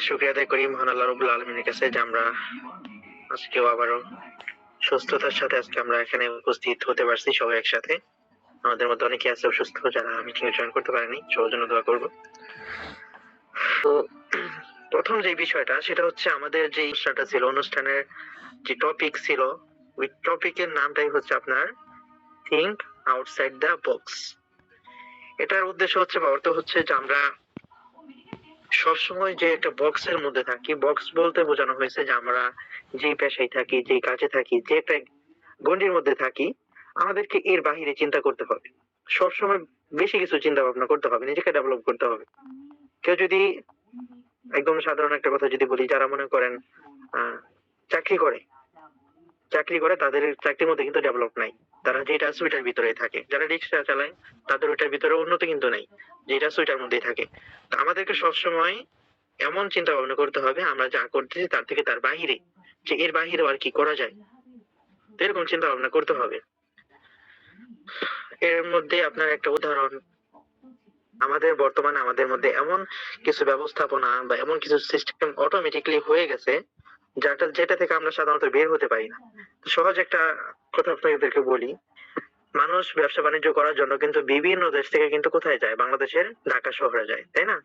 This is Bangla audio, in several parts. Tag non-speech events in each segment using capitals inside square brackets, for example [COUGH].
শুক্রিয়া আদায় করি মহান আল্লাহ রবুল্লা আলমিনের কাছে যে আমরা আজকেও আবারও সুস্থতার সাথে আজকে আমরা এখানে উপস্থিত হতে পারছি সবাই একসাথে। আমাদের মধ্যে অনেকে আছে অসুস্থ যারা মিটিং জয়েন করতে পারেনি, সবার জন্য দোয়া করব। তো, প্রথম যে বিষয়টা, সেটা হচ্ছে আমাদের যে অনুষ্ঠানটা ছিল, অনুষ্ঠানের যে টপিক ছিল, ওই টপিকের নামটাই হচ্ছে আপনার থিঙ্ক আউটসাইড দ্য বক্স এটার উদ্দেশ্য হচ্ছে বা অর্থ হচ্ছে যে আমরা সবসময় যে একটা বক্সের মধ্যে থাকি বক্স বলতে বোঝানো হয়েছে যে আমরা যেই পেশায় থাকি যেই কাজে থাকি যে একটা গণ্ডির মধ্যে থাকি আমাদেরকে এর বাহিরে চিন্তা করতে হবে। সবসময় বেশি কিছু চিন্তা ভাবনা করতে হবে নিজেকে ডেভেলপ করতে হবে। কেউ যদি একদম সাধারণ একটা কথা যদি বলি যারা মনে করেন আহ, চাকরি করে চাকরি করে তাদের চাকরির মধ্যে কিন্তু ডেভেলপ নাই। তারা যেটা আছে ওইটার ভিতরেই থাকে। যারা রিক্সা চালায়, তাদের ওইটার ভিতরে উন্নতি কিন্তু নাই, যেটা আছে ওইটার মধ্যেই থাকে। তো আমাদেরকে সবসময় এমন চিন্তা ভাবনা করতে হবে, আমরা যা করতেছি তার থেকে তার বাহিরে, যে এর বাহিরে আর কি করা যায়। এরকম চিন্তা ভাবনা করতে হবে। এর মধ্যে আপনার একটা উদাহরণ। আমাদের বর্তমানে আমাদের মধ্যে এমন কিছু ব্যবস্থাপনা বা এমন কিছু সিস্টেম অটোমেটিকলি হয়ে গেছে যেটা যেটা থেকে আমরা সাধারণত বের হতে পারি না। সহজ একটা কথা আপনাদেরকে বলি, মানুষ ব্যবসা বাণিজ্য করার জন্য কিন্তু বিভিন্ন দেশ থেকে কিন্তু কোথায় যায়? বাংলাদেশের ঢাকা শহরে যায়, তাই না?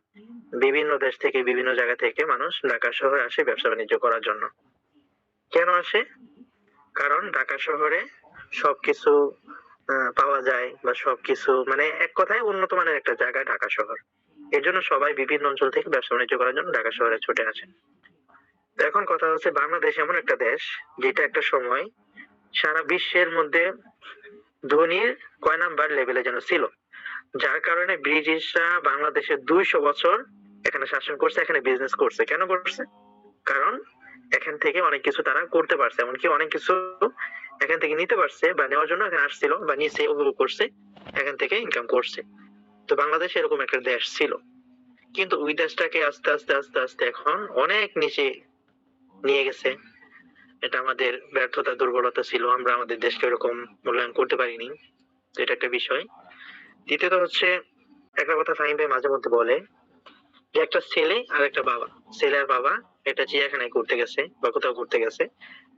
বিভিন্ন দেশ থেকে, বিভিন্ন জায়গা থেকে মানুষ ঢাকা শহরে আসে ব্যবসা বাণিজ্য করার জন্য। কেন আসে? কারণ ঢাকা শহরে সবকিছু পাওয়া যায় বা সবকিছু মানে এক কথায় উন্নত মানের একটা জায়গা ঢাকা শহর। এর জন্য সবাই বিভিন্ন অঞ্চল থেকে ব্যবসা বাণিজ্য করার জন্য ঢাকা শহরে ছুটে আসে। এখন কথা হচ্ছে বাংলাদেশ এমন একটা দেশ, যেটা একটা সময় সারা বিশ্বের মধ্যে ধোনির কয় নাম্বার লেভেলে যেন ছিল, যার কারণে ব্রিটিশরা বাংলাদেশের দুইশো বছর এখানে শাসন করছে, এখানে বিজনেস করছে। কেন করছে? কারণ এখান থেকে অনেক কিছু তারা করতে পারছে, এমনকি অনেক কিছু এখান থেকে নিতে পারছে বা নেওয়ার জন্য এখানে আসছিল বা নিচে উপভোগ করছে, এখান থেকে ইনকাম করছে। তো বাংলাদেশ এরকম একটা দেশ ছিল। কিন্তু ওই দেশটাকে আস্তে আস্তে আস্তে আস্তে এখন অনেক নিচে নিয়ে গেছে। এটা আমাদের ব্যর্থতা, দুর্বলতা ছিল। আমরা আমাদের দেশকে এরকম মূল্যায়ন করতে পারিনি। তো এটা একটা বিষয়। দ্বিতীয়ত হচ্ছে, একটা কথা ফাহিম ভাই মাঝে মধ্যে বলে যে, একটা ছেলে আর একটা বাবা। ছেলে আর বাবা একটা চিড়িয়াখানায় ঘুরতে গেছে বা কোথাও ঘুরতে গেছে।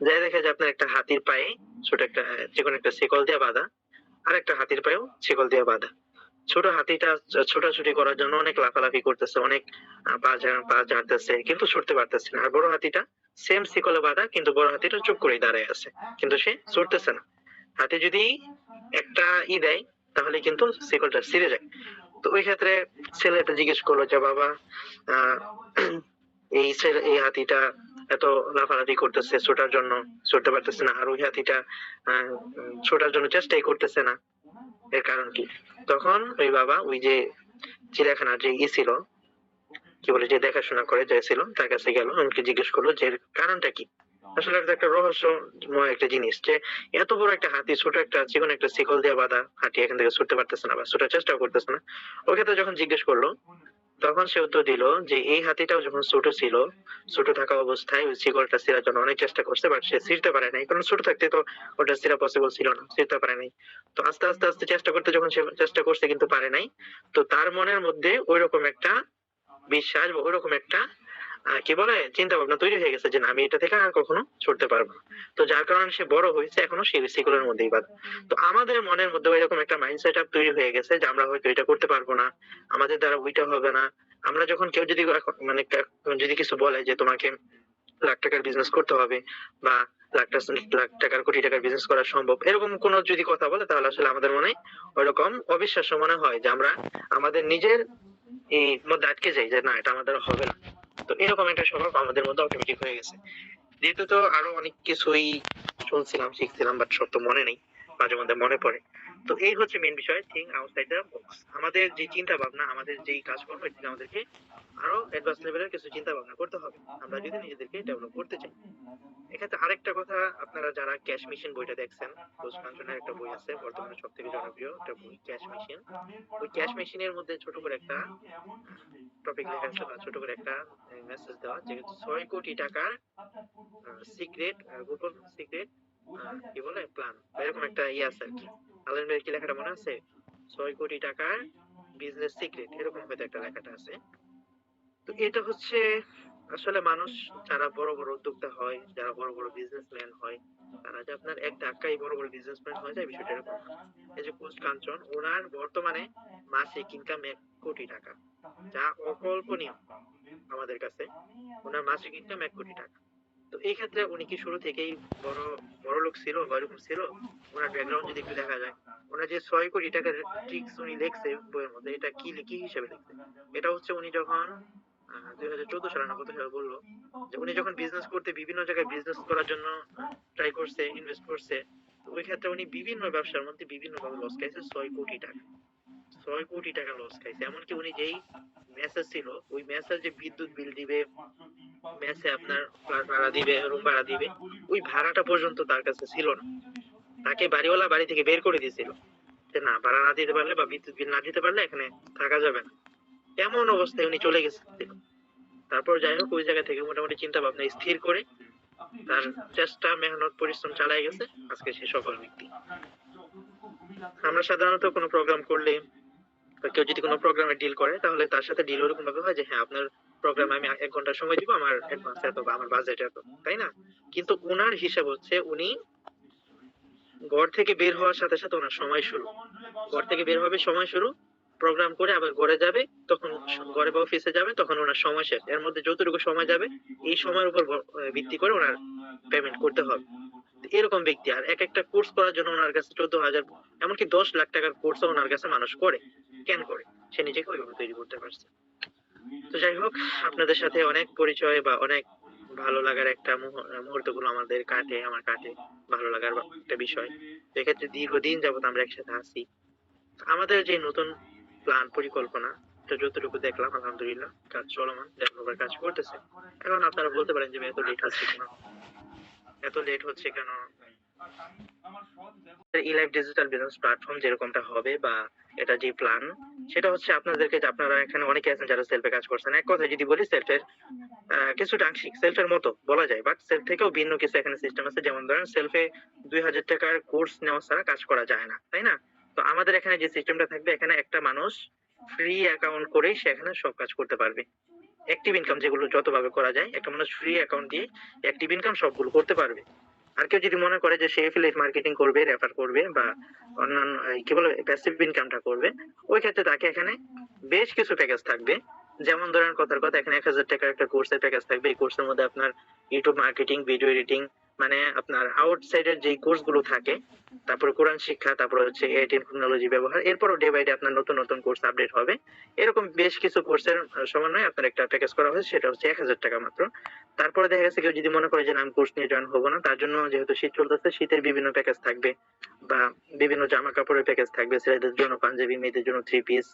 যাই দেখে যে আপনার একটা হাতির পায়ে ছোট একটা, যে কোনো একটা শিকল দিয়ে বাঁধা আর একটা হাতির পায়েও শিকল দিয়ে বাঁধা। ছোট হাতিটা ছোটাছুটি করার জন্য অনেক লাফালাফি করতেছে, অনেক পা ঝাড়তেছে, কিন্তু ছুটতে পারতেছে না। আর বড় হাতিটা সেম শিকলে বাঁধা কিন্তু বড় হাতিটা চুপ করে দাঁড়ায় আছে। কিন্তু সে ছুটতেছে না। হাতি যদি একটা ই দেয়, তাহলে কিন্তু শিকলটা ছিঁড়ে যায়। তো ওই ক্ষেত্রে ছেলেটা জিজ্ঞেস করল যে, বাবা এই ছেলে, এই হাতিটা এত লাফালাফি করতেছে, ছোটার জন্য ছুটতে পারতেছে না। আর ওই হাতিটা ছোটার জন্য চেষ্টাই করতেছে না। এর কারণ কি? তখন ওই বাবা, ওই যে চিড়িয়াখানার যে ই ছিল কি বলে, যে দেখাশোনা করে যে ছিল তার কাছে গেল, আমাকে জিজ্ঞেস করল যে কারণটা কি? আসলে এটা একটা রহস্যময় একটা জিনিস যে এত বড় একটা হাতি, ছোট একটা চিকন একটা শিকল দিয়ে বাঁধা হাতি এখান থেকে ছুটতে পারতেছে না বা ছোটার চেষ্টাও করতেছে না। ওই ক্ষেত্রে যখন জিজ্ঞেস করল, তখন সে উত্তর দিল যে এই হাতিটাও যখন ছোট ছিল, ছোট থাকা অবস্থায় ওই শিকলটা ছিঁড়ার জন্য অনেক চেষ্টা করছে বাট সে ছিঁড়তে পারে নাই। কারণ ছোট থাকতে তো ওটা ছিঁড়া পসিবল ছিল না, ছিঁড়তে পারে নাই। তো আস্তে আস্তে আস্তে চেষ্টা করতে যখন সে চেষ্টা করছে কিন্তু পারে নাই, তো তার মনের মধ্যে ওই রকম একটা বিশ্বাস বা ওইরকম একটা কি বলে চিন্তা ভাবনা তৈরি হয়ে গেছে যে না, আমি এটা থেকে আর কখনো ছুটতে পারব না। তো যার কারণে সে বড় হয়েছে, এখনও সেই শিকলের মধ্যেই বাদ তো আমাদের মনের মধ্যে এরকম একটা মাইন্ডসেট আপ তৈরি হয়ে গেছে যে আমরা হয়তো এটা করতে পারব না, আমাদের দ্বারা ওইটা হবে না। আমরা যখন কেউ যদি মানে যদি কিছু বলে যে তোমাকে লাখ টাকার বিজনেস করতে হবে বা লাখ লাখ টাকার, কোটি টাকার বিজনেস করা সম্ভব, এরকম কোন যদি কথা বলে তাহলে আসলে আমাদের মনে ওইরকম অবিশ্বাস্য মনে হয় যে আমরা আমাদের নিজের এই মধ্যে আটকে যাই যে, না, এটা আমাদের হবে না। তো এরকম একটা স্বভাব আমাদের মধ্যে অটোমেটিক হয়ে গেছে। যেহেতু তো আরও অনেক কিছুই শুনছিলাম, শিখছিলাম বাট সব তো মনে নেই। মাঝে মধ্যে মনে পড়ে। তো এই হচ্ছে মেন বিষয় থিং আউটসাইড দ্য বক্স আমাদের যে চিন্তা ভাবনা আমাদের যেই কাজকর্ম এটি আমাদেরকে আরও অ্যাডভান্স লেভেলের কিছু চিন্তা ভাবনা করতে হবে। আমরা যদি নিজেদেরকে ডেভেলপ করতে চাই। এক্ষেত্রে আরেকটা কথা, আপনারা যারা ক্যাশ মেশিন বইটা দেখছেন ঘোষ কাঞ্চনের একটা বই আছে, বর্তমানে সব থেকে জনপ্রিয় একটা বই ক্যাশ মেশিন ওই ক্যাশ মেশিনের মধ্যে ছোট করে একটা টপিক লেখা আছে বা ছোট করে একটা মেসেজ দেওয়া, যে ছয় কোটি টাকার সিক্রেট গোপন সিক্রেট কি বলে? প্ল্যান এরকম একটা ইয়ে আছে আর কি। আলেন ভাইয়ের কি লেখাটা মনে আছে? ছয় কোটি টাকার বিজনেস সিক্রেট এরকম হয়তো একটা লেখাটা আছে। তো এটা হচ্ছে আসলে মানুষ যারা বড় বড় উদ্যোক্তা হয়, যারা বড় বড় বিজনেসম্যান হয়, তারা যে আপনার এক ধাক্কায় বড় বড় বিজনেসম্যান হয়ে যায় বিষয়টা এরকম। এই যে কোচ কাঞ্চন, ওনার বর্তমানে মাসিক ইনকাম এক কোটি টাকা। যা অকল্পনীয় আমাদের কাছে। ওনার মাসিক ইনকাম এক কোটি টাকা। তো এই ক্ষেত্রে উনি কি শুরু থেকেই বড় বড় লোক ছিল বা এরকম ছিল? ওনার ব্যাকগ্রাউন্ড যদি একটু দেখা যায়। ওনার যে ছয় কোটি টাকার ট্রিক্স উনি লিখছে বইয়ের মধ্যে, এটা কি কি হিসেবে লিখছে? এটা হচ্ছে উনি যখন দুই হাজার চোদ্দ সালে না কত সালে বলল, যে উনি যখন বিজনেস করতে বিভিন্ন জায়গায় বিজনেস করার জন্য ট্রাই করছে ইনভেস্ট করছে ওই ক্ষেত্রে উনি বিভিন্ন ব্যবসার মধ্যে বিভিন্ন ভাবে লস খাইছে, ছয় কোটি টাকা। ছয় কোটি টাকা লস খাইছে। এমনকি উনি যেই মেসেজ ছিল, ওই মেসেজ যে বিদ্যুৎ বিল দিবে মেসে আপনার ফ্ল্যাট ভাড়া দিবে রুম ভাড়া দিবে। ওই ভাড়াটা পর্যন্ত তার কাছে ছিল না। তাকে বাড়িওয়ালা বাড়ি থেকে বের করে দিয়েছিল। যে না, ভাড়া না দিতে পারলে বা বিদ্যুৎ বিল না দিতে পারলে এখানে থাকা যাবে না। এমন অবস্থায় উনি চলে গেছিলেন তারপর যাই হোক, ওই জায়গা থেকে মোটামুটি চিন্তা ভাবনা স্থির করে তার চেষ্টা, মেহনত, পরিশ্রম চালাই গেছে। আজকে সে সফল ব্যক্তি। আমরা সাধারণত কোনো প্রোগ্রাম করলে কেউ যদি কোনো প্রোগ্রামে ডিল করে, তাহলে তার সাথে ডিল ওরকম ভাবে হয় যে হ্যাঁ আপনার প্রোগ্রামে আমি এক ঘণ্টা সময় দিব, আমার অ্যাডভান্স এত বা আমার বাজেট এত, তাই না? কিন্তু ওনার হিসাব হচ্ছে উনি ঘর থেকে বের হওয়ার সাথে সাথে ওনার সময় শুরু। ঘর থেকে বের হবে সময় শুরু প্রোগ্রাম করে আবার ঘরে যাবে, তখন ঘরে বা অফিসে যাবে, তখন ওনার সময় শেষ। এর মধ্যে যতটুকু সময় যাবে, এই সময়ের উপর ভিত্তি করে ওনার পেমেন্ট করতে হবে। এরকম ব্যক্তি। আর এক একটা কোর্স করার জন্য ওনার কাছে চোদ্দ হাজার, এমনকি দশ লাখ টাকার কোর্স ওনার কাছে মানুষ করে, কেন করে? সে নিজেকে ওইভাবে তৈরি করতে পারছে। তো যাই হোক, আপনাদের সাথে অনেক পরিচয় বা অনেক ভালো লাগার একটা মুহূর্তগুলো আমাদের কাটে, আমার কাটে, ভালো লাগার একটা বিষয়। এক্ষেত্রে দীর্ঘদিন যাবত আমরা একসাথে আছি। আমাদের যে নতুন প্ল্যান পরিকল্পনা এটা যতটুকু দেখলাম, আলহামদুলিল্লাহ, কাজ চলমান ডেভেলপার কাজ করতেছে। এখন আপনারা বলতে পারেন যে এত লেট হচ্ছে কেন? এত লেট হচ্ছে কেন? ইলাইভ ডিজিটাল বিজনেস প্ল্যাটফর্ম যেরকমটা হবে বা এটা যে প্ল্যান সেটা হচ্ছে আপনাদেরকে আপনারা এখানে অনেকে আছেন যারা সেলফে কাজ করছেন। এক যদি বলি সেলফের আংশিক সেলফের মতো বলা যায় বাট সেলফ থেকেও ভিন্ন কিছু এখানে সিস্টেম আছে। যেমন ধরেন সেলফে দুই হাজার টাকার কোর্স নেওয়া ছাড়া কাজ করা যায় না, তাই না? তো আমাদের এখানে যে সিস্টেমটা থাকবে, এখানে একটা মানুষ ফ্রি অ্যাকাউন্ট করেই সে এখানে সব কাজ করতে পারবে। অ্যাক্টিভ ইনকাম যেগুলো যতভাবে করা যায়, একটা মানুষ ফ্রি অ্যাকাউন্ট দিয়ে অ্যাক্টিভ ইনকাম সবগুলো করতে পারবে। আর কেউ যদি মনে করে যে সে এফিলিয়েট মার্কেটিং করবে রেফার করবে বা অন্যান্য কি বলে প্যাসিভ ইনকামটা করবে, ওই ক্ষেত্রে তাকে এখানে বেশ কিছু প্যাকেজ থাকবে। যেমন ধরেন কথার কথা, এখানে এক হাজার টাকার একটা কোর্সের প্যাকেজ থাকবে। এই কোর্সের মধ্যে আপনার ইউটিউব মার্কেটিং ভিডিও এডিটিং মানে আপনার আউটসাইডের যে কোর্সগুলো থাকে, তারপরে কোরআন শিক্ষা, তারপরে হচ্ছে এ টেকনোলজি ব্যবহার, এরপরও ডে বাই ডে আপনার নতুন নতুন কোর্স আপডেট হবে। এরকম বেশ কিছু কোর্সের সমন্বয়ে আপনার একটা প্যাকেজ করা হয়েছে, সেটা হচ্ছে এক হাজার টাকা মাত্র। তারপরে দেখা গেছে কেউ যদি মনে করে যে আমি কোর্স নিয়ে জয়েন হব না, তার জন্য যেহেতু শীত চলতেছে, শীতের বিভিন্ন প্যাকেজ থাকবে, বা বিভিন্ন জামা কাপড়ের প্যাকেজ থাকবে, ছেলেদের জন্য পাঞ্জাবি, মেয়েদের জন্য থ্রি পিস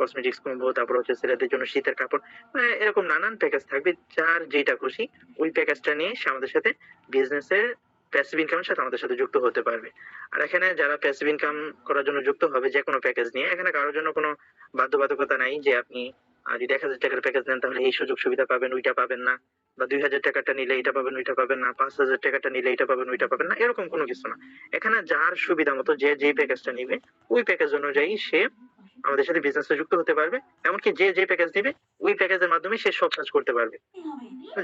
কসমেটিক্স কম্বো তারপর হচ্ছে ছেলেদের জন্য শীতের কাপড় মানে এরকম নানান প্যাকেজ থাকবে, যার যেটা খুশি ওই প্যাকেজটা নিয়ে সে আমাদের সাথে বিজনেসের প্যাসিভ ইনকামের সাথে আমাদের সাথে যুক্ত হতে পারবে। আর এখানে যারা প্যাসিভ ইনকাম করার জন্য যুক্ত হবে যে কোনো প্যাকেজ নিয়ে, এখানে কারোর জন্য কোনো বাধ্যবাধকতা নাই যে আপনি যদি এক হাজার টাকার প্যাকেজ নেন তাহলে এই সুযোগ সুবিধা পাবেন, ওইটা পাবেন না। বা দুই হাজার টাকাটা নিলে এটা পাবেন, ওইটা পাবেন না। পাঁচ হাজার টাকাটা নিলে এটা পাবেন, ওইটা পাবেন না। এরকম কোনো কিছু না। এখানে যার সুবিধা মতো যে যে প্যাকেজটা নিবে, ওই প্যাকেজ অনুযায়ী সে আমাদের সাথে বিজনেসে যুক্ত হতে পারবে। এমনকি যে যে প্যাকেজ দিবে, ওই প্যাকেজের মাধ্যমে সে সব কাজ করতে পারবে।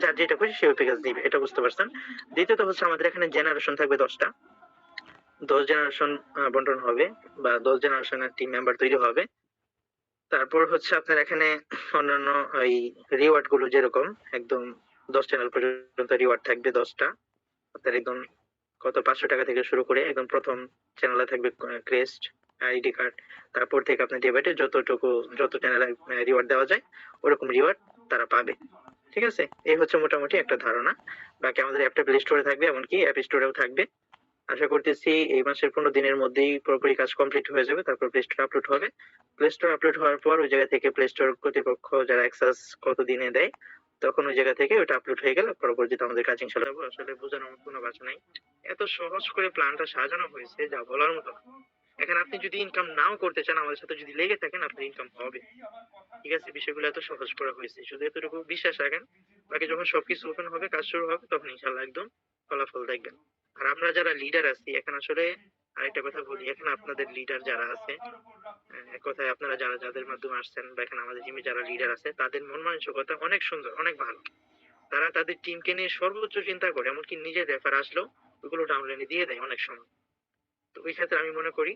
যার যেটা খুশি সে ওই প্যাকেজ দিবে, এটা বুঝতে পারছেন? দ্বিতীয়ত হচ্ছে আমাদের এখানে জেনারেশন থাকবে দশটা। দশ জেনারেশন বন্টন হবে বা দশ জেনারেশনের টিম মেম্বার তৈরি হবে। তারপর হচ্ছে আপনার এখানে অন্যান্য ওই রিওয়ার্ডগুলো যেরকম, একদম দশ চ্যানেল পর্যন্ত রিওয়ার্ড থাকবে দশটা। আপনার একদম কত, পাঁচশো টাকা থেকে শুরু করে একদম প্রথম চ্যানেলে থাকবে ক্রেস্ট আইডি কার্ড তারপর থেকে আপনার ডেবাইটে যতটুকু, যত চ্যানেলে রিওয়ার্ড দেওয়া যায়, ওরকম রিওয়ার্ড তারা পাবে। ঠিক আছে? এই হচ্ছে মোটামুটি একটা ধারণা। বাকি আমাদের অ্যাপটা প্লে স্টোরে থাকবে, এমনকি অ্যাপ স্টোরেও থাকবে। আশা করতেছি এই মাসের পনেরো দিনের মধ্যেই পুরোপুরি কাজ কমপ্লিট হয়ে যাবে, তারপর প্লে স্টোর আপলোড হবে। প্লে স্টোর আপলোড হওয়ার পর ওই জায়গা থেকে প্লে স্টোর কর্তৃপক্ষ যারা অ্যাক্সেস কত দিনে দেয়, তখন ওই জায়গা থেকে ওটা আপলোড হয়ে গেলে পরবর্তীতে আমাদের কাজ ইনশাল্লাহ। আসলে বোঝানোর কোনো বাচ্চা নাই। এত সহজ করে প্ল্যানটা সাজানো হয়েছে, যা বলার মতো। এখানে আপনি যদি ইনকাম নাও করতে চান, আমাদের সাথে যদি লেগে থাকেন, আপনার ইনকাম হবে। ঠিক আছে? বিষয়গুলো এত সহজ করা হয়েছে। শুধু এতটুকু বিশ্বাস রাখেন। বাকি যখন সবকিছু ওপেন হবে, কাজ শুরু হবে, তখন ইনশাল্লাহ একদম ফলাফল দেখবেন। আর আমরা যারা লিডার আছি, এখন আসলে আরেকটা কথা বলি। এখন আপনাদের লিডার যারা আছে এক কথায় আপনারা যারা, যাদের মাধ্যমে আসছেন বা এখানে আমাদের টিমে যারা লিডার আছে, তাদের মন মানসিকতা অনেক সুন্দর, অনেক ভালো। তারা তাদের টিমকে নিয়ে সর্বোচ্চ চিন্তা করে, এমনকি নিজের রেফার আসলেও ওগুলো ডাউনলাইনে দিয়ে দেয় অনেক সময়। তো ওই ক্ষেত্রে আমি মনে করি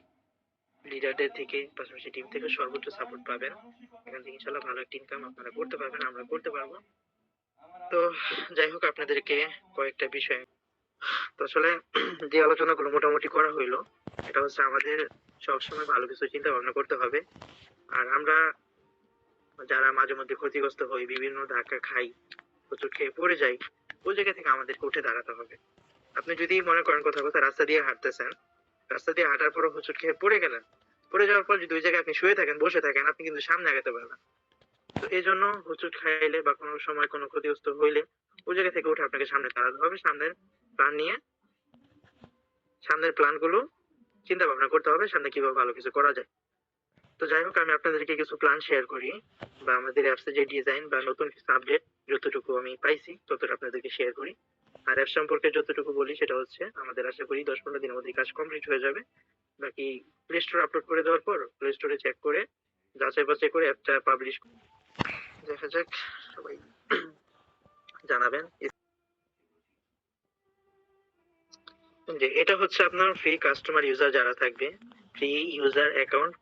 লিডারদের থেকে, পাশাপাশি টিম থেকে সর্বোচ্চ সাপোর্ট পাবেন। এখান থেকে ইনশাল্লাহ ভালো একটা ইনকাম আপনারা করতে পারবেন, আমরা করতে পারব। তো যাই হোক, আপনাদেরকে কয়েকটা বিষয়। তো আসলে যে আলোচনাগুলো মোটামুটি করা হইল এটা হচ্ছে আমাদের সবসময় ভালো কিছু চিন্তা ভাবনা করতে হবে। আর আমরা যারা মাঝে মধ্যে ক্ষতিগ্রস্ত হই, বিভিন্ন ধাক্কা খাই, প্রচুর খেয়ে পড়ে যাই, ওই জায়গা থেকে আমাদেরকে উঠে দাঁড়াতে হবে। আপনি যদি মনে করেন কোথাও কোথাও রাস্তা দিয়ে হাঁটতেছেন রাস্তা দিয়ে হাঁটার পর হোঁচট খেয়ে পড়ে গেলেন। পড়ে যাওয়ার পর যদি ওই জায়গায় আপনি শুয়ে থাকেন, বসে থাকেন, আপনি কিন্তু সামনে আগাতে পারবেন তো এই জন্য হোঁচট খাইলে বা কোনো সময় কোনো ক্ষতিগ্রস্ত হইলে ওই জায়গা থেকে উঠে আপনাকে সামনে দাঁড়াতে হবে। সামনের প্ল্যান নিয়ে, সামনের প্ল্যানগুলো চিন্তা ভাবনা করতে হবে, সামনে কীভাবে ভালো কিছু করা যায়। তো যাই হোক, আমি আপনাদেরকে কিছু প্ল্যান শেয়ার করি বা আমাদের অ্যাপসের যে ডিজাইন বা নতুন কিছু আপডেট যতটুকু আমি পাইছি, ততটা আপনাদেরকে শেয়ার করি। আর অ্যাপ সম্পর্কে যতটুকু বলি সেটা হচ্ছে, আমাদের আশা করি দশ পনেরো দিনের মধ্যে কাজ কমপ্লিট হয়ে যাবে। বাকি প্লে স্টোর আপলোড করে দেওয়ার পর প্লে স্টোরে চেক করে, যাচাই বাছাই করে অ্যাপটা পাবলিশ দেখা যাক, সবাই [CLEARS THROAT] জানাবেন। যে এটা হচ্ছে আপনার ফ্রি কাস্টমার ইউজার যারা থাকবে free user account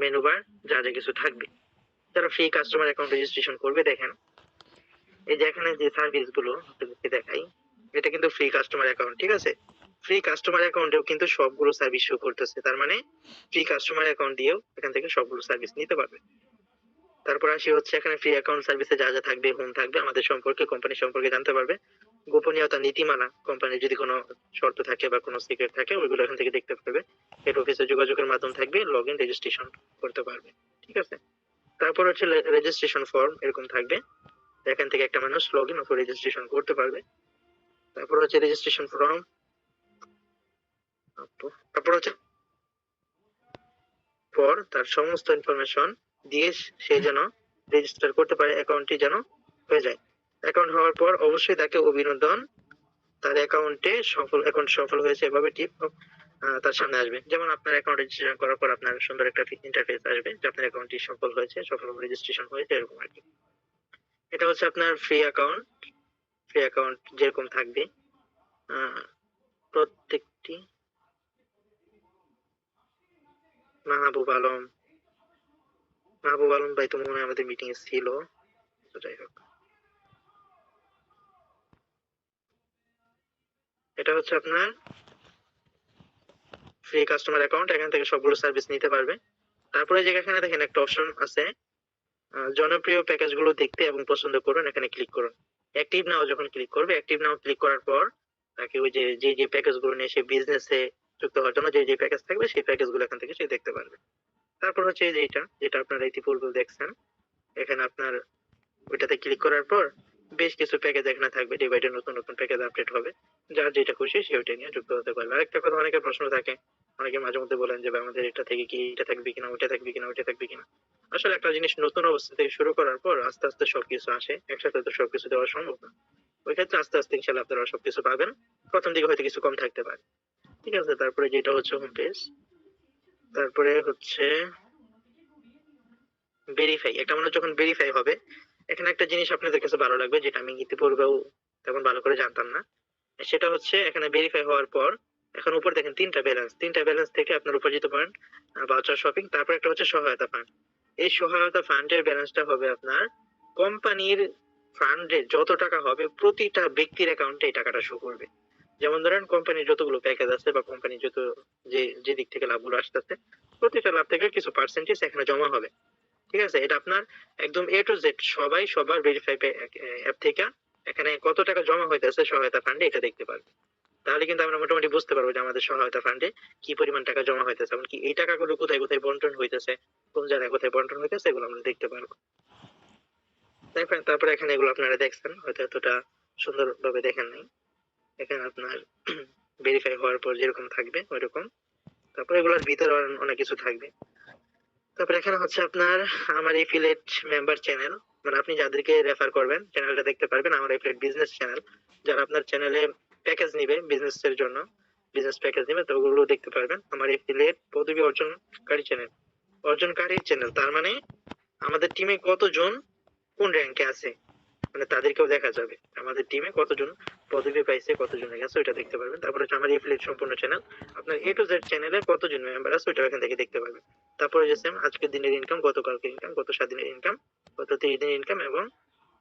menu bar যা যা কিছু থাকবে। তারা ফ্রি কাস্টমার অ্যাকাউন্ট রেজিস্ট্রেশন করবে, দেখেন। এই যে এখানে যে সার্ভিসগুলো, আপনাদেরকে দেখাই। এটা কিন্তু ফ্রি কাস্টমার অ্যাকাউন্ট ঠিক আছে? ফ্রি কাস্টমার অ্যাকাউন্টেও কিন্তু সবগুলো সার্ভিস শো করতেছে। তার মানে ফ্রি কাস্টমার অ্যাকাউন্ট দিয়েও এখান থেকে সবগুলো সার্ভিস নিতে পারবে। তারপর আসি হচ্ছে এখানে ফ্রি অ্যাকাউন্ট সার্ভিসে যা যা থাকবে হোম থাকবে, আমাদের সম্পর্কে কোম্পানি সম্পর্কে জানতে পারবে। গোপনীয়তা, নীতিমালা কোম্পানির যদি কোনো শর্ত থাকে বা কোনো সিক্রেট থাকে, ওইগুলো এখান থেকে দেখতে পারবে। হেড অফিসে যোগাযোগের মাধ্যম থাকবে লগ ইন রেজিস্ট্রেশন করতে পারবে, ঠিক আছে? তারপর হচ্ছে রেজিস্ট্রেশন ফর্ম এরকম থাকবে। এখান থেকে একটা মানুষ লগ ইন অথবা রেজিস্ট্রেশন করতে পারবে। তারপর হচ্ছে রেজিস্ট্রেশন ফর্ম তারপর হচ্ছে পর তার সমস্ত ইনফরমেশন দিয়ে সে যেন রেজিস্টার করতে পারে অ্যাকাউন্টটি যেন হয়ে যায়। অ্যাকাউন্ট হওয়ার পর অবশ্যই তাকে অভিনন্দন। তার অ্যাকাউন্টে সফল অ্যাকাউন্ট সফল হয়েছে, এভাবে টিপ তার সামনে আসবে। যেমন আপনার অ্যাকাউন্ট রেজিস্ট্রেশন করার পর আপনার সুন্দর একটা ইন্টারফেস আসবে যে আপনার অ্যাকাউন্টটি সফল হয়েছে সফল রেজিস্ট্রেশন হয়েছে, এরকম আর কি। এটা হচ্ছে আপনার ফ্রি অ্যাকাউন্ট ফ্রি অ্যাকাউন্ট যেরকম থাকবে প্রত্যেকটি মাহবুব আলম মাহবুব আলম ভাই তো মনে হয় আমাদের মিটিং এ ছিল যাই হোক। এটা হচ্ছে আপনার ফ্রি কাস্টমার অ্যাকাউন্ট এখান থেকে সবগুলো সার্ভিস নিতে পারবে। তারপরে যে এখানে দেখেন একটা অপশন আছে জনপ্রিয় প্যাকেজগুলো দেখতে এবং পছন্দ করুন, এখানে ক্লিক করুন। অ্যাক্টিভ নাও যখন ক্লিক করবে অ্যাক্টিভ নাও ক্লিক করার পর তাকে ওই যে যে যে প্যাকেজগুলো নিয়ে সে বিজনেসে যুক্ত হওয়ার জন্য যে যে প্যাকেজ থাকবে সেই প্যাকেজগুলো এখান থেকে সে দেখতে পারবে। তারপর হচ্ছে এই যে এটা, যেটা আপনারা ইতিপূর্বে দেখছেন, এখানে আপনার ওইটাতে ক্লিক করার পর বেশ কিছু প্যাকেজ এখানে থাকবে ডিভাইডে নতুন নতুন প্যাকেজ আপডেট হবে। যার যেটা খুশি সে ওইটা নিয়ে যুক্ত হতে পারবে। আরেকটা কথা, অনেকের প্রশ্ন থাকে, অনেকে মাঝে মধ্যে বলেন যে আমাদের এটা থেকে কি, এটা থাকবে কিনা, ওইটা থাকবে কিনা, ওইটা থাকবে কিনা? আসলে একটা জিনিস নতুন অবস্থা থেকে শুরু করার পর আস্তে আস্তে সবকিছু আসে। একসাথে তো সবকিছু দেওয়া সম্ভব না। ওই ক্ষেত্রে আস্তে আস্তে ইনশাল্লাহ আপনারা সবকিছু পাবেন। প্রথম দিকে হয়তো কিছু কম থাকতে পারে। ঠিক আছে, তারপরে যেটা হচ্ছে হোম পেজ তারপরে হচ্ছে ভেরিফাই একটা মানুষ যখন ভেরিফাই হবে এখানে একটা জিনিস আপনাদের কাছে ভালো লাগবে, যেটা আমি ইতিপূর্বেও তেমন ভালো করে জানতাম না। সেটা হচ্ছে, এখানে ভেরিফাই হওয়ার পর, এখন উপর দেখেন তিনটা ব্যালেন্স তিনটা ব্যালেন্স থেকে আপনার উপার্জিত পয়েন্ট ভাউচার শপিং তারপর একটা হচ্ছে সহায়তা ফান্ড এই সহায়তা ফান্ডের ব্যালেন্সটা হবে আপনার কোম্পানির ফান্ডে যত টাকা হবে, প্রতিটা ব্যক্তির অ্যাকাউন্টে এই টাকাটা শো করবে। যেমন ধরেন কোম্পানির যতগুলো প্যাকেজ আছে বা কোম্পানির যত যে যে দিক থেকে লাভগুলো আসতেছে, প্রতিটা লাভ থেকে কিছু পার্সেন্টেজ এখানে জমা হবে। ঠিক আছে? এটা আপনার একদম এ টু জেড সবাই সবার ভেরিফাই অ্যাপ থেকে এখানে কত টাকা জমা হইতেছে সহায়তা ফান্ডে এটা দেখতে পারবে। তাহলে কিন্তু আমরা মোটামুটি বুঝতে পারব যে আমাদের সহায়তা ফান্ডে কি পরিমাণ টাকা জমা হইতেছে। এমনকি এই টাকাগুলো কোথায় কোথায় বন্টন হইতেছে, কোন জায়গায় কোথায় বন্টন হইতেছে, এগুলো আমরা দেখতে পারব। তারপরে তারপরে এখানে এগুলো আপনারা দেখছেন, হয়তো এতটা সুন্দরভাবে দেখেন নাই। এখানে আপনার [CLEARS THROAT] ভেরিফাই হওয়ার পর যেরকম থাকবে, ওইরকম। তারপরে এগুলোর ভিতরে অনেক কিছু থাকবে। তারপরে এখানে হচ্ছে আপনার আমার এফিলেট মেম্বার চ্যানেল মানে আপনি যাদেরকে রেফার করবেন চ্যানেলটা দেখতে পারবেন, আমার এফিলেট বিজনেস চ্যানেল যারা আপনার চ্যানেলে প্যাকেজ নিবে বিজনেস এর জন্য বিজনেস প্যাকেজ নিবে, তো ওগুলো দেখতে পারবেন, আমার এফিলেট পদবি অর্জনকারী চ্যানেল অর্জনকারীর চ্যানেল তার মানে আমাদের টিমে কতজন, কোন র্যাঙ্কে আছে মানে তাদেরকেও দেখা যাবে, আমাদের টিমে কতজন পদবি পাইছে, কতজন গেছে, ওইটা দেখতে পারবেন। তারপরে হচ্ছে আমার রিফ্লেক্ট সম্পূর্ণ চ্যানেল আপনার এ টু জেড চ্যানেলে কতজন মেম্বার আছে ওইটা এখান থেকে দেখতে পারবেন। তারপরে যে সেম আজকের দিনের ইনকাম গতকালকের ইনকাম গত সাত দিনের ইনকাম গত তিরিশ দিনের ইনকাম এবং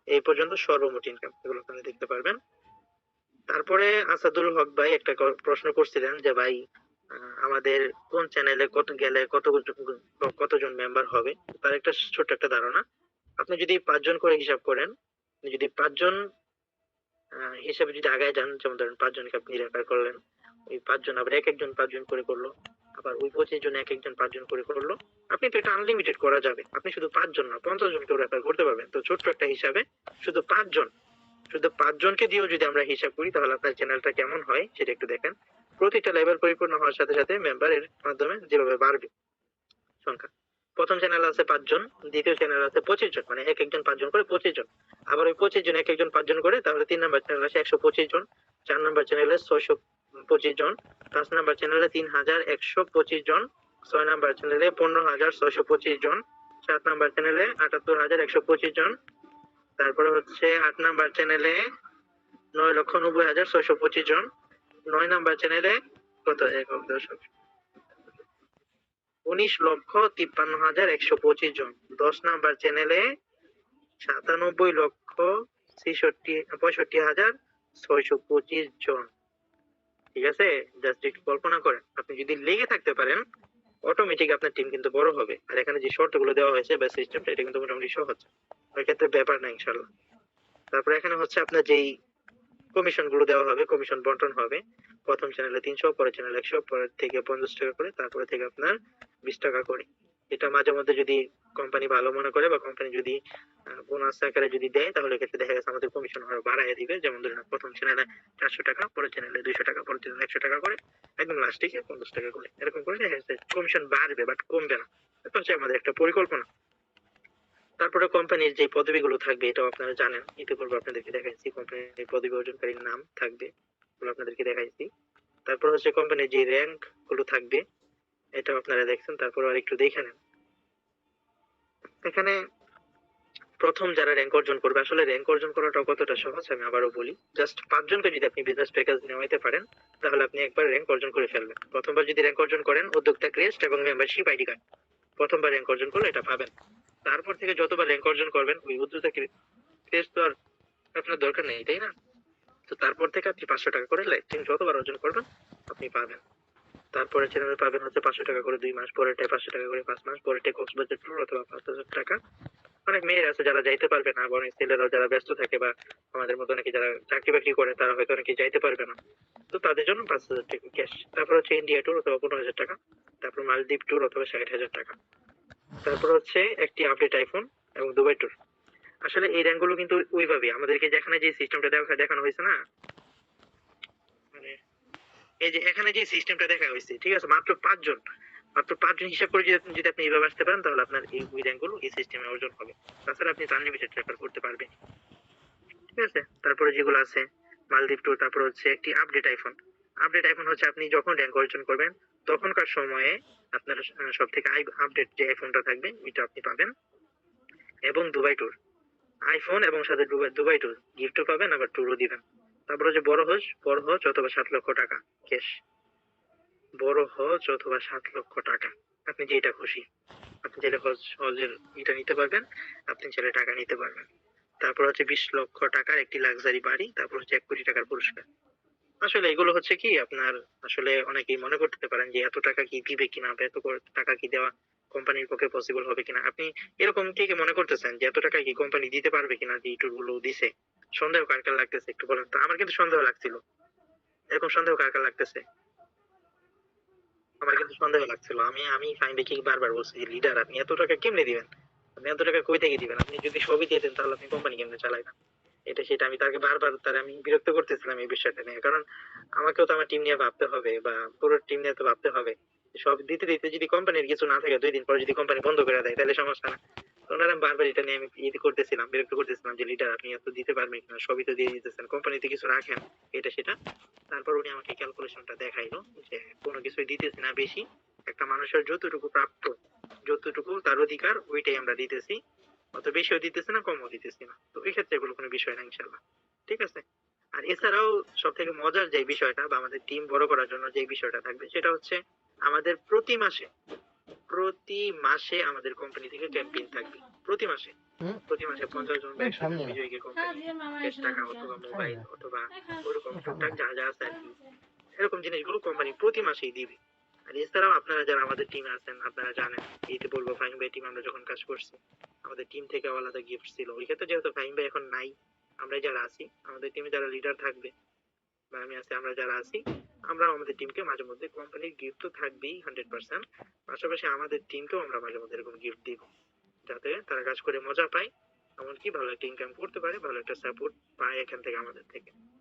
এই পর্যন্ত সর্বমোট ইনকাম এগুলো আপনি দেখতে পারবেন। তারপরে আসাদুল হক ভাই একটা প্রশ্ন করছিলেন যে, ভাই আমাদের কোন চ্যানেলে কত গেলে কত কতজন মেম্বার হবে? তার একটা ছোট্ট একটা ধারণা। আপনি যদি পাঁচজন করে হিসাব করেন যদি পাঁচজন হিসাবে যদি আগায় যান, যেমন ধরেন পাঁচজনকে আপনি রেফার করলেন ওই পাঁচজন আবার এক একজন পাঁচজন করে করল। আবার ওই পঁচিশ জন এক একজন পাঁচজন করে করল। আপনি তো এটা আনলিমিটেড করা যাবে। আপনি শুধু পাঁচজন না, পঞ্চাশ জনকেও রেফার করতে পারবেন। তো ছোট্ট একটা হিসাবে শুধু পাঁচজন, শুধু পাঁচজনকে দিয়েও যদি আমরা হিসাব করি, তাহলে আপনার চ্যানেলটা কেমন হয় সেটা একটু দেখেন। প্রতিটা লেভেল পরিপূর্ণ হওয়ার সাথে সাথে মেম্বারের মাধ্যমে যেভাবে বাড়বে সংখ্যা। প্রথম চ্যানেল আছে পাঁচজন, দ্বিতীয় চ্যানেল আছে পঁচিশ জন মানে এক একজন পাঁচজন করে পঁচিশ জন। আবার ওই পঁচিশ জন এক একজন পাঁচজন করে, তাহলে তিন নম্বর চ্যানেল আছে একশো পঁচিশ জন, চার নম্বর চ্যানেলে ছয়শো পঁচিশ জন, পাঁচ নম্বর চ্যানেলে তিন হাজার একশো পঁচিশ জন, ছয় নম্বর চ্যানেলে পনেরো হাজার ছয়শো পঁচিশ জন, সাত নম্বর চ্যানেলে আটাত্তর হাজার একশো পঁচিশ জন, তারপরে হচ্ছে আট নাম্বার চ্যানেলে নয় লক্ষ নব্বই হাজার ছয়শো পঁচিশ জন, নয় নাম্বার চ্যানেলে কত? একক দশক উনিশ লক্ষ তিপ্পান্ন হাজার একশো পঁচিশ জন, দশ নাম্বার চ্যানেলে সাতানব্বই লক্ষ ছেষট্টি, পঁয়ষট্টি হাজার ছয়শো পঁচিশ জন। ঠিক আছে? জাস্ট একটু কল্পনা করেন। আপনি যদি লেগে থাকতে পারেন অটোমেটিক আপনার টিম কিন্তু বড় হবে। আর এখানে যে শর্তগুলো দেওয়া হয়েছে বা সিস্টেমটা এটা কিন্তু মোটামুটি সহজ। ওই ক্ষেত্রে ব্যাপার না ইনশাল্লাহ তারপরে এখানে হচ্ছে আপনার যেই কমিশনগুলো দেওয়া হবে, কমিশন বন্টন হবে। প্রথম চ্যানেলে তিনশো, পরের চ্যানেল একশো, পরের থেকে পঞ্চাশ টাকা করে, তারপরে থেকে আপনার বিশ টাকা করে। এটা মাঝে মধ্যে যদি কোম্পানি ভালো মনে করে বা কোম্পানি যদি বোনাস আকারে যদি দেয়, তাহলে এক্ষেত্রে দেখা গেছে আমাদের কমিশন আরও বাড়ায় দিবে। যেমন ধরুন, প্রথম চ্যানেলে চারশো টাকা, পরের চ্যানেলে দুইশো টাকা, পরের চ্যানেলে একশো টাকা করে, একদম লাস্টে গিয়ে পঞ্চাশ টাকা করে। এরকম করে দেখা যাচ্ছে কমিশন বাড়বে বাট কমবে না। এটা হচ্ছে আমাদের একটা পরিকল্পনা। তারপরে কোম্পানির যে পদবিগুলো থাকবে, এটাও আপনারা জানেন। ইতিপূর্বে আপনাদেরকে দেখাইছি কোম্পানির পদবি অর্জনকারীর নাম থাকবে, এগুলো আপনাদেরকে দেখাইছি। তারপর হচ্ছে কোম্পানির যে র্যাঙ্কগুলো থাকবে, এটাও আপনারা দেখছেন। তারপর আর একটু দেখে নেন। এখানে প্রথম যারা র্যাঙ্ক অর্জন করবে, আসলে র্যাঙ্ক অর্জন করাটা কতটা সহজ আমি আবারও বলি। জাস্ট পাঁচজনকে যদি আপনি বিজনেস প্যাকেজ নেওয়াইতে পারেন, তাহলে আপনি একবার র্যাঙ্ক অর্জন করে ফেলবেন। প্রথমবার যদি র্যাঙ্ক অর্জন করেন, উদ্যোক্তা ক্রেস্ট এবং মেম্বারশিপ আইডি কার্ড প্রথমবার র্যাঙ্ক অর্জন করলে এটা পাবেন। তারপর থেকে যতবার র্যাঙ্ক অর্জন করবেন, ওই উদ্যোক্তা ক্রেস্ট তো আর আপনার দরকার নেই, তাই না? তো তারপর থেকে আপনি পাঁচশো টাকা করে লাইফ যতবার অর্জন করবেন, আপনি পাবেন। তারপরে চ্যানেলে পাবেন হচ্ছে পাঁচশো টাকা করে দুই মাস পরেরটায় পাঁচশো টাকা করে পাঁচ মাস পরেরটায় কক্সবাজার ট্যুর অথবা পাঁচ হাজার টাকা। অনেক মেয়ের আছে যারা যাইতে পারবে না বা অনেক ছেলেরাও যারা ব্যস্ত থাকে বা আমাদের মতো অনেকে যারা চাকরি বাকরি করে, তারা হয়তো অনেকে যাইতে পারবে না। তো তাদের জন্য পাঁচ হাজার টাকা ক্যাশ তারপর হচ্ছে ইন্ডিয়া ট্যুর অথবা পনেরো হাজার টাকা। তারপর মালদ্বীপ ট্যুর অথবা ষাট হাজার টাকা। তারপর হচ্ছে একটি আপডেট আইফোন এবং দুবাই ট্যুর আসলে এই র্যাঙ্কগুলো কিন্তু ওইভাবে আমাদেরকে যেখানে যে সিস্টেমটা দেখা দেখানো হয়েছে না এই যে এখানে যে সিস্টেমটা দেখা হয়েছে, ঠিক আছে? মাত্র পাঁচজন মাত্র পাঁচজন হিসাব করে যদি আপনি- যদি আপনি এইভাবে আসতে পারেন, তাহলে আপনার এই ওই র্যাঙ্কগুলো এই সিস্টেমে অর্জন হবে। তাছাড়া আপনি আনলিমিটেড রেফার করতে পারবেন। ঠিক আছে? তারপরে যেগুলো আছে, মালদ্বীপ ট্যুর তারপর হচ্ছে একটি আপডেট আইফোন আপডেট আইফোন হচ্ছে আপনি যখন র্যাঙ্ক অর্জন করবেন, তখনকার সময়ে আপনার সব থেকে আপডেট যে আইফোনটা থাকবে, ওইটা আপনি পাবেন। এবং দুবাই ট্যুর আইফোন এবং সাথে দুবাই দুবাই ট্যুর গিফটও পাবেন, আবার ট্যুরও দিবেন। তারপর হচ্ছে বড় হজ বড় হজ অথবা সাত লক্ষ টাকা ক্যাশ বড় হজ অথবা সাত লক্ষ টাকা। আপনি যেটা খুশি। আপনি চাইলে হজ হজের এটা নিতে পারবেন, আপনি চাইলে টাকা নিতে পারবেন। তারপর হচ্ছে বিশ লক্ষ টাকার একটি লাক্সারি বাড়ি, তারপর হচ্ছে এক কোটি টাকার পুরস্কার। আসলে এগুলো হচ্ছে কি, আপনার আসলে অনেকেই মনে করতে পারেন যে এত টাকা কি দিবে কিনা এত টাকা কি দেওয়া কোম্পানির পক্ষে পসিবল হবে কিনা। আপনি এরকম কি মনে করতেছেন যে এত টাকা কি কোম্পানি দিতে পারবে কিনা, যে ট্যুরগুলো দিছে? সন্দেহ কার কার লাগতেছে একটু বলেন তো। আমার কিন্তু সন্দেহ লাগছিল। এরকম সন্দেহ কার কার লাগতেছে? আমার কিন্তু সন্দেহ লাগছিল। আমি আমি ফাইন্ডে কি বারবার বলছি যে লিডার আপনি এত টাকা কেমনে দিবেন? আপনি এত টাকা কই থেকে দিবেন? আপনি যদি সবই দিয়ে দেন তাহলে আপনি কোম্পানি কেমনে চালায় না এটা সেটা আমি তাকে বারবার তার আমি বিরক্ত করতেছিলাম এই বিষয়টা নিয়ে। কারণ আমাকেও তো আমার টিম নিয়ে ভাবতে হবে বা পুরো টিম নিয়ে তো ভাবতে হবে। সব দিতে দিতে যদি কোম্পানির কিছু না থাকে, দুই দিন পরে যদি কোম্পানি বন্ধ করে দেয়, তাহলে সমস্যা না। ওনারা বারবার এটা নিয়ে আমি ইয়ে করতেছিলাম, বিরক্ত করতেছিলাম যে লিডার আপনি এত দিতে পারবেন কিনা, সবই তো দিয়ে দিতেছেন কোম্পানিতে কিছু রাখেন, এটা সেটা। তারপর উনি আমাকে ক্যালকুলেশনটা দেখাইলো যে কোনো কিছুই দিতেছি না বেশি, একটা মানুষের যতটুকু প্রাপ্য যতটুকু তার অধিকার, ওইটাই আমরা দিতেছি। অত বেশিও দিতেছি না, কমও দিতেছি না। তো এই ক্ষেত্রে এগুলো কোনো বিষয় না ইনশাল্লাহ ঠিক আছে? আর এছাড়াও সব থেকে মজার যে বিষয়টা বা আমাদের টিম বড় করার জন্য যে বিষয়টা থাকবে, সেটা হচ্ছে আমাদের প্রতি মাসে প্রতি মাসে আমাদের কোম্পানি থেকে ক্যাম্পেইন থাকবে। প্রতি মাসে। প্রতি মাসে পঞ্চাশ জন বিজয়ীকে কোম্পানি টাকা অথবা মোবাইল অথবা ওরকম হ্যাঁ। টুকটাক যা যা আছে আর কি। এরকম জিনিসগুলো কোম্পানি প্রতি মাসেই দিবে। আর এছাড়াও আপনারা যারা আমাদের টিমে আছেন আপনারা জানেন এই যে বলব ফাহিম ভাই টিম আমরা যখন কাজ করছি আমাদের টিম থেকে আলাদা গিফট ছিল। ওই ক্ষেত্রে যেহেতু ফাহিম ভাই এখন নাই আমরা যারা আছি আমাদের টিমে যারা লিডার থাকবে বা আমি আছি আমরা যারা আছি আমরা আমাদের টিমকে মাঝে মধ্যে কোম্পানির গিফট তো থাকবেই হান্ড্রেড পার্সেন্ট পাশাপাশি আমাদের টিমকেও আমরা মাঝে মধ্যে এরকম গিফট দিব। যাতে তারা কাজ করে মজা পায়। এমনকি ভালো একটা ইনকাম করতে পারে, ভালো একটা সাপোর্ট পায় এখান থেকে আমাদের থেকে।